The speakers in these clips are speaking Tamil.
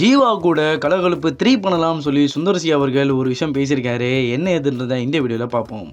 ஜீவா கூட கலகலப்பு த்ரீ பண்ணலாம்னு சொல்லி சுந்தர்சி அவர்கள் ஒரு விஷயம் பேசியிருக்காரு. என்ன எதுன்றதை இந்த வீடியோவில் பார்ப்போம்.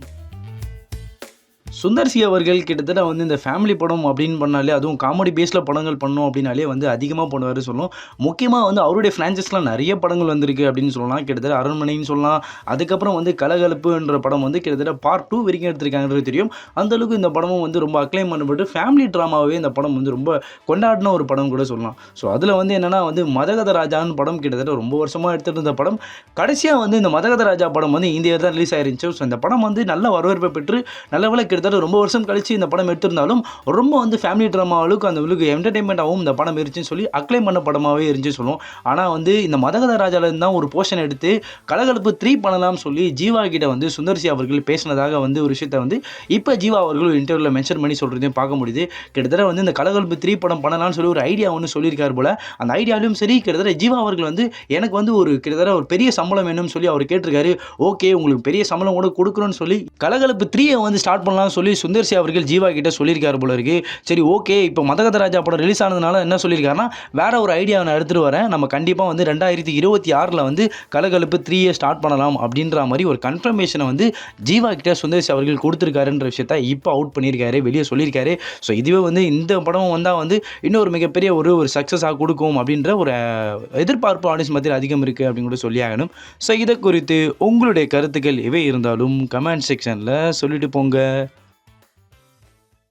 சுந்தர்சி அவர்கள் கிட்டத்தட்ட வந்து இந்த ஃபேமிலி படம் அப்படின்னு பண்ணாலே அதுவும் காமெடி பேஸில் படங்கள் பண்ணோம் அப்படின்னாலே வந்து அதிகமாக பண்ணுவார் சொல்லணும். முக்கியமாக வந்து அவருடைய ஃப்ரான்ச்சைஸ்லாம் நிறைய படங்கள் வந்திருக்கு அப்படின்னு சொல்லலாம். கிட்டத்தட்ட அரண்மனைன்னு சொல்லலாம். அதுக்கப்புறம் வந்து கலகலப்புன்ற படம் வந்து கிட்டத்தட்ட பார்ட் டூ வரைக்கும் எடுத்திருக்காங்கன்றது தெரியும். அந்த அளவுக்கு இந்த படமும் வந்து ரொம்ப அக்ளைம் பண்ணப்பட்டு ஃபேமிலி ட்ராமாவே இந்த படம் வந்து ரொம்ப கொண்டாடின ஒரு படம் கூட சொல்லலாம். ஸோ அதில் வந்து என்னென்னா வந்து மதகத ராஜான்னு படம் கிட்டத்தட்ட ரொம்ப வருஷமாக எடுத்துகிட்டு இருந்த படம். கடைசியாக வந்து இந்த மதகத ராஜா படம் வந்து இந்தியாவில் தான் ரிலீஸ் ஆயிருந்துச்சு. ஸோ இந்த படம் வந்து நல்ல வரவேற்பை பெற்று நல்ல வேலை கிட்டத்தட்ட ரொம்ப வருஷம் கழிச்சு இந்த படம் எடுத்திருந்தாலும் ரொம்ப வந்து ஃபேமிலி ட்ராமா அளவுக்கு அந்த அளவுக்கு என்டர்டைன்மெண்ட்டாகவும் இந்த படம் இருந்துச்சுன்னு சொல்லி அக்ளைம் பண்ண படமாகவே இருந்துச்சு சொல்லுவோம். ஆனால் வந்து இந்த மதகத ராஜாவிலேருந்து தான் ஒரு போர்ஷன் எடுத்து கலகலப்பு த்ரீ பண்ணலாம்னு சொல்லி ஜீவா கிட்ட வந்து சுந்தர்சி அவர்கள் பேசினதாக வந்து ஒரு விஷயத்தை வந்து இப்போ ஜீவா அவர்கள் ஒரு இன்டர்வியூவில் மென்ஷன் பண்ணி சொல்கிறதையும் பார்க்க முடியுது. கிட்டத்தட்ட வந்து இந்த கலகலப்பு த்ரீ படம் பண்ணலாம்னு சொல்லி ஒரு ஐடியா ஒன்று சொல்லியிருக்காரு போல. அந்த ஐடியாலையும் சரி கிட்டத்தட்ட ஜீவா அவர்கள் வந்து எனக்கு வந்து ஒரு கிட்டத்தட்ட ஒரு பெரிய சம்பளம் வேணும்னு சொல்லி அவர் கேட்டிருக்காரு. ஓகே உங்களுக்கு பெரிய சம்பளம் கூட கொடுக்குறோன்னு சொல்லி கலகலப்பு த்ரீயை வந்து ஸ்டார்ட் பண்ணலாம்னு சொல்லி சொல்லி சுந்தர்சி அவர்கள் ஜீவா கிட்ட சொல்லியிருக்காரு போல இருக்கு. சரி ஓகே இப்போ மதகத ராஜா படம் ரிலீஸ் ஆனதுனால என்ன சொல்லியிருக்காருன்னா வேற ஒரு ஐடியா நான் எடுத்துகிட்டு வரேன். நம்ம கண்டிப்பாக வந்து ரெண்டாயிரத்தி இருபத்தி ஆறில் வந்து கலகலப்பு த்ரீயை ஸ்டார்ட் பண்ணலாம் அப்படின்ற மாதிரி ஒரு கன்ஃபர்மேஷனை வந்து ஜீவா கிட்ட சுந்தர்சி அவர்கள் கொடுத்துருக்காருன்ற விஷயத்த இப்போ அவுட் பண்ணியிருக்காரு வெளியே சொல்லியிருக்காரு. ஸோ இதுவே வந்து இந்த படம் வந்தால் வந்து இன்னொரு மிகப்பெரிய ஒரு ஒரு சக்ஸஸாக கொடுக்கும் அப்படின்ற ஒரு எதிர்பார்ப்பு ஆடியன்ஸ் மத்தியில் அதிகம் இருக்குது அப்படின்னு கூட சொல்லி ஆகணும். ஸோ இதை குறித்து உங்களுடைய கருத்துக்கள் எவை இருந்தாலும் கமெண்ட் செக்ஷனில் சொல்லிட்டு போங்க.